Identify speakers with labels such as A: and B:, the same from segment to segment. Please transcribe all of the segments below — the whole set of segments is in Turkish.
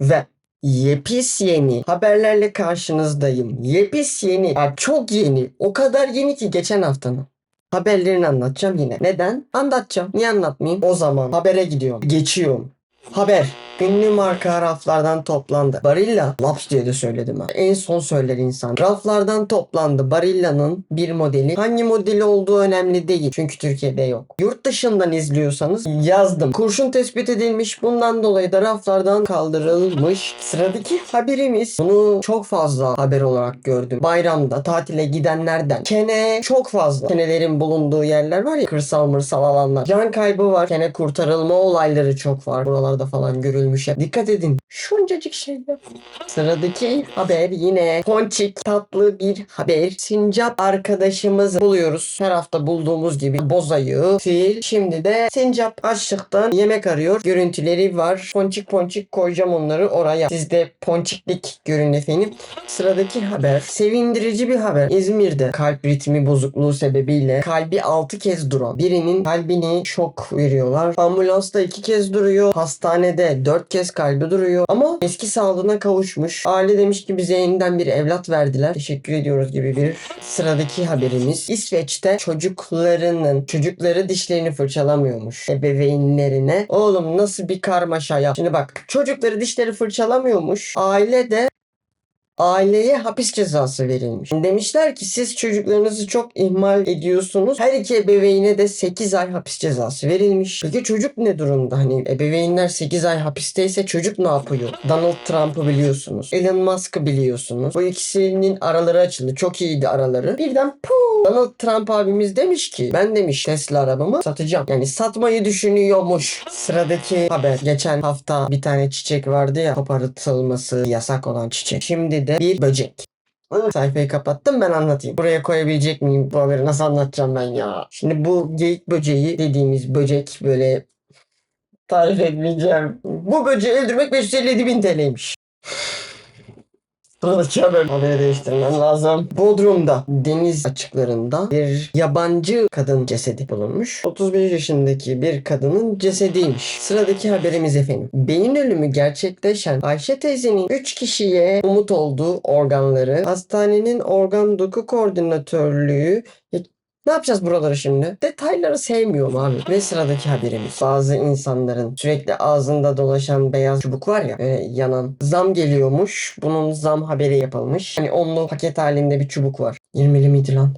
A: ve yepis yeni haberlerle karşınızdayım. Yepis yeni. Ya çok yeni. O kadar yeni ki geçen haftanın. Haberlerini anlatacağım yine. Neden? Anlatacağım. Niye anlatmayayım? O zaman habere gidiyorum. Geçiyorum. Haber. Ünlü marka raflardan toplandı. Barilla Laps diye de söyledim ha. En son söyler insan. Raflardan toplandı. Barilla'nın bir modeli. Hangi modeli olduğu önemli değil. Çünkü Türkiye'de yok. Yurt dışından izliyorsanız yazdım. Kurşun tespit edilmiş. Bundan dolayı da raflardan kaldırılmış. Sıradaki haberimiz. Bunu çok fazla haber olarak gördüm. Bayramda tatile gidenlerden. Kene çok fazla. Kenelerin bulunduğu yerler var ya. Kırsal mırsal alanlar. Can kaybı var. Kene kurtarılma olayları çok var. Buralarda falan görülmüş. Dikkat edin. Şuncacık şeyler. Sıradaki haber yine ponçik tatlı bir haber. Sincap arkadaşımızı buluyoruz. Her hafta bulduğumuz gibi bozayı, fil. Şimdi de sincap açlıktan yemek arıyor. Görüntüleri var. Ponçik ponçik koyacağım onları oraya. Sizde ponçiklik görün efendim. Sıradaki haber. Sevindirici bir haber. İzmir'de kalp ritmi bozukluğu sebebiyle kalbi 6 kez duran birinin kalbini şok veriyorlar. Ambulansta 2 kez duruyor. Hastanede 4 kez kalbi duruyor. Ama eski sağlığına kavuşmuş. Aile demiş ki bize yeniden bir evlat verdiler. Teşekkür ediyoruz gibi bir sıradaki haberimiz. İsveç'te çocuklarının çocukları dişlerini fırçalamıyormuş. Ebeveynlerine. Oğlum nasıl bir karmaşa ya. Şimdi bak çocukları dişleri fırçalamıyormuş. Aile de aileye hapis cezası verilmiş. Demişler ki siz çocuklarınızı çok ihmal ediyorsunuz. Her iki ebeveyne de 8 ay hapis cezası verilmiş. Peki çocuk ne durumda? Hani ebeveynler 8 ay hapisteyse çocuk ne yapıyor? Donald Trump'ı biliyorsunuz. Elon Musk'ı biliyorsunuz. Bu ikisinin araları açıldı. Çok iyiydi araları. Birden puu Donald Trump abimiz demiş ki ben demiş Tesla arabamı satacağım. Yani satmayı düşünüyormuş. Sıradaki haber. Geçen hafta bir tane çiçek vardı ya kopartılması yasak olan çiçek. Şimdi de bir böcek. Sayfayı kapattım ben anlatayım. Buraya koyabilecek miyim bu haberi nasıl anlatacağım ben ya. Şimdi bu geyik böceği dediğimiz böcek böyle tarif etmeyeceğim. Bu böceği öldürmek 557 bin TL'ymiş. Haber. Haberi değiştirmem lazım. Bodrum'da deniz açıklarında bir yabancı kadın cesedi bulunmuş. 31 yaşındaki bir kadının cesediymiş. Sıradaki haberimiz efendim. Beyin ölümü gerçekleşen Ayşe teyzenin 3 kişiye umut olduğu organları hastanenin organ doku koordinatörlüğü ne yapacağız buraları şimdi? Detayları sevmiyorum abi. Ve sıradaki haberimiz. Bazı insanların sürekli ağzında dolaşan beyaz çubuk var ya e, yanan. Zam geliyormuş. Bunun zam haberi yapılmış. Hani onlu paket halinde bir çubuk var. 20'li miydi lan?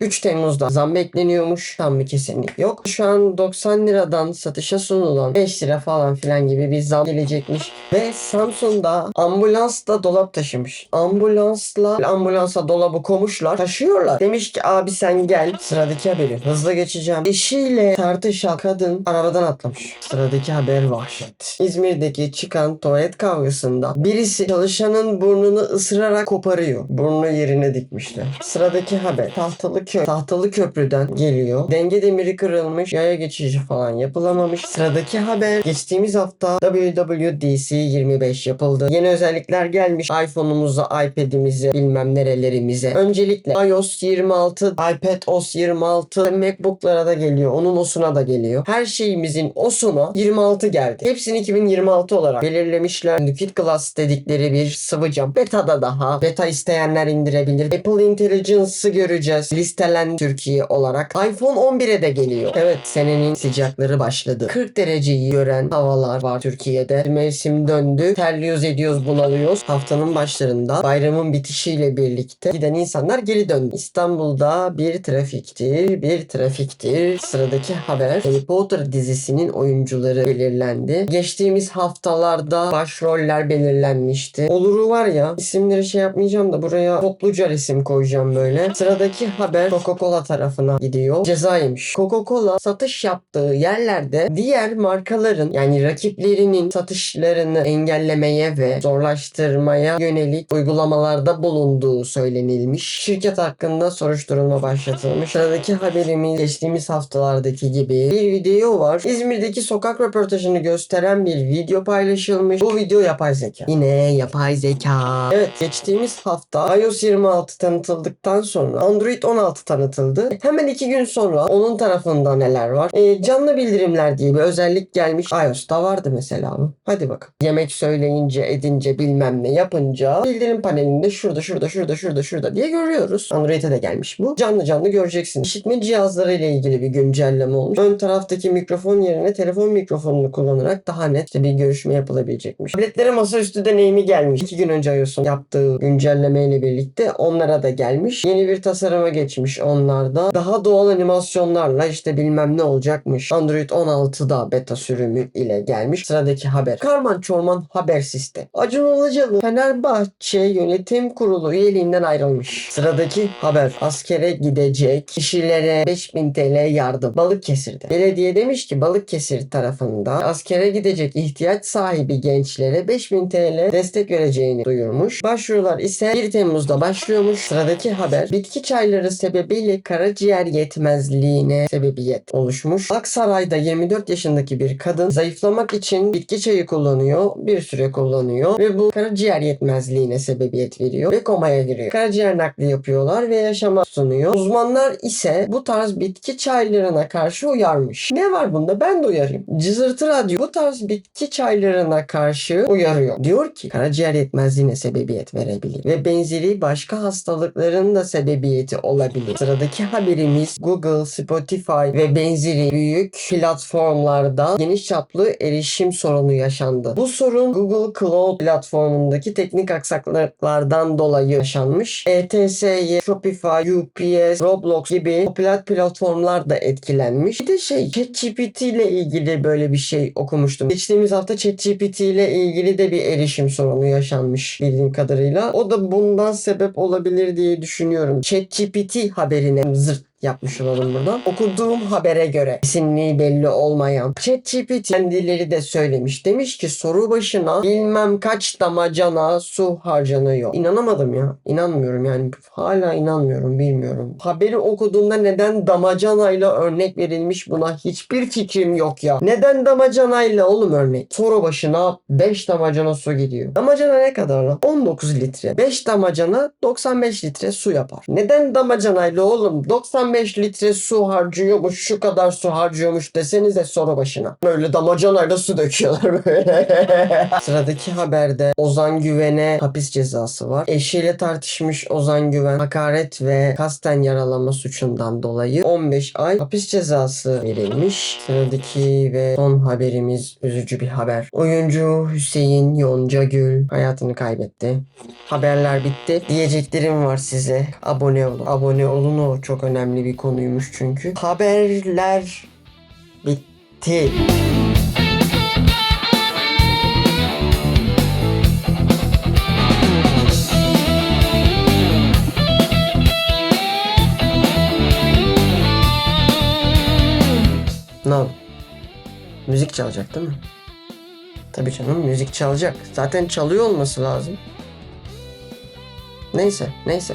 A: 3 Temmuz'da zam bekleniyormuş. Tam bir kesinlik yok. Şu an 90 liradan satışa sunulan 5 lira falan filan gibi bir zam gelecekmiş. Ve Samsun'da ambulansla dolap taşımış. Ambulansla ambulansa dolabı komuşlar. Taşıyorlar. Demiş ki abi sen gel. Sıradaki haberi hızlı geçeceğim. Eşiyle tartışan kadın arabadan atlamış. Sıradaki haber vahşet. İzmir'deki çıkan tuvalet kavgasında birisi çalışanın burnunu ısırarak koparıyor. Burnu yerine dikmişler. Sıradaki haber. Tahtalı köy. Tahtalı köprüden geliyor. Denge demiri kırılmış. Yaya geçici falan yapılamamış. Sıradaki haber. Geçtiğimiz hafta WWDC 25 yapıldı. Yeni özellikler gelmiş. iPhone'umuza, iPad'imize, bilmem nerelerimize. Öncelikle iOS 26, iPad OS 26, MacBook'lara da geliyor. Onun OS'una da geliyor. Her şeyimizin OS'una 26 geldi. Hepsini 2026 olarak belirlemişler. Liquid Glass dedikleri bir sıvı cam. Beta'da daha. Beta isteyenler indirebilir. Apple Intelligence'ı göreceğiz. Listelen Türkiye olarak. iPhone 11'e de geliyor. Evet senenin sıcakları başladı. 40 dereceyi gören havalar var Türkiye'de. Mevsim döndü. Terliyoruz ediyoruz bunalıyoruz. Haftanın başlarında bayramın bitişiyle birlikte giden insanlar geri döndü. İstanbul'da bir trafiktir. Bir trafiktir. Sıradaki haber. Harry Potter dizisinin oyuncuları belirlendi. Geçtiğimiz haftalarda başroller belirlenmişti. Oluru var ya isimleri şey yapmayacağım da buraya topluca resim koyacağım böyle. Sıradaki haber Coca-Cola tarafına gidiyor. Cezaymış. Coca-Cola satış yaptığı yerlerde diğer markaların yani rakiplerinin satışlarını engellemeye ve zorlaştırmaya yönelik uygulamalarda bulunduğu söylenilmiş. Şirket hakkında soruşturma başlatılmış. Sıradaki haberimiz geçtiğimiz haftalardaki gibi bir video var. İzmir'deki sokak röportajını gösteren bir video paylaşılmış. Bu video yapay zeka. Yine yapay zeka. Evet geçtiğimiz hafta iOS 26 tanıtıldıktan sonra Android 16 16 tanıtıldı. Hemen iki gün sonra onun tarafında neler var? E, canlı bildirimler diye bir özellik gelmiş. iOS'ta vardı mesela. Hadi bakalım. Yemek söyleyince, edince, bilmem ne yapınca bildirim panelinde şurada, şurada, şurada, şurada, şurada diye görüyoruz. Android'e de gelmiş bu. Canlı canlı göreceksin. İşitme cihazları ile ilgili bir güncelleme olmuş. Ön taraftaki mikrofon yerine telefon mikrofonunu kullanarak daha net bir görüşme yapılabilecekmiş. Tabletlere masaüstü deneyimi gelmiş. İki gün önce iOS'un yaptığı güncellemeyle birlikte onlara da gelmiş. Yeni bir tasarıma geçmiş onlarda. Daha doğal animasyonlarla işte bilmem ne olacakmış. Android 16'da beta sürümü ile gelmiş. Sıradaki haber. Karman Çorman haber sistemi. Acun Ilıcalı Fenerbahçe Yönetim Kurulu üyeliğinden ayrılmış. Sıradaki haber. Askere gidecek kişilere 5000 TL yardım. Balıkesir'de. Belediye demiş ki Balıkesir tarafında askere gidecek ihtiyaç sahibi gençlere 5000 TL destek vereceğini duyurmuş. Başvurular ise 1 Temmuz'da başlıyormuş. Sıradaki haber. Bitki çayları sebebiyle karaciğer yetmezliğine sebebiyet oluşmuş. Aksaray'da 24 yaşındaki bir kadın zayıflamak için bitki çayı kullanıyor. Bir süre kullanıyor ve bu karaciğer yetmezliğine sebebiyet veriyor ve komaya giriyor. Karaciğer nakli yapıyorlar ve yaşama sunuyor. Uzmanlar ise bu tarz bitki çaylarına karşı uyarmış. Ne var bunda? Ben de uyarayım. Cızırtı Radyo bu tarz bitki çaylarına karşı uyarıyor. Diyor ki karaciğer yetmezliğine sebebiyet verebilir ve benzeri başka hastalıkların da sebebiyeti olabilir. Sıradaki haberimiz Google, Spotify ve benzeri büyük platformlarda geniş çaplı erişim sorunu yaşandı. Bu sorun Google Cloud platformundaki teknik aksaklıklardan dolayı yaşanmış. ETS'ye Shopify, UPS, Roblox gibi popüler platformlar da etkilenmiş. Bir de şey ChatGPT ile ilgili böyle bir şey okumuştum. Geçtiğimiz hafta ChatGPT ile ilgili de bir erişim sorunu yaşanmış bildiğim kadarıyla. O da bundan sebep olabilir diye düşünüyorum. ChatGPT haberine zırt yapmış olalım buradan. Okuduğum habere göre kesinliği belli olmayan ChatGPT kendileri de söylemiş. Demiş ki soru başına bilmem kaç damacana su harcanıyor. İnanamadım ya. İnanmıyorum yani. Hala inanmıyorum. Bilmiyorum. Haberi okuduğumda neden damacanayla örnek verilmiş buna hiçbir fikrim yok ya. Neden damacanayla oğlum örnek? Soru başına 5 damacana su gidiyor. Damacana ne kadar lan? 19 litre. 5 damacana 95 litre su yapar. Neden damacanayla oğlum? 95 litre su harcıyormuş, şu kadar su harcıyormuş desenize soru başına. Böyle damacanayla su döküyorlar böyle. Sıradaki haberde Ozan Güven'e hapis cezası var. Eşiyle tartışmış Ozan Güven hakaret ve kasten yaralama suçundan dolayı 15 ay hapis cezası verilmiş. Sıradaki ve son haberimiz üzücü bir haber. Oyuncu Hüseyin Yoncagül hayatını kaybetti. Haberler bitti. Diyeceklerim var size. Abone olun. Abone olun o çok önemli bir konuymuş çünkü. Haberler bitti. Ne oldu? Müzik çalacak değil mi? Tabii canım müzik çalacak. Zaten çalıyor olması lazım. Neyse, neyse.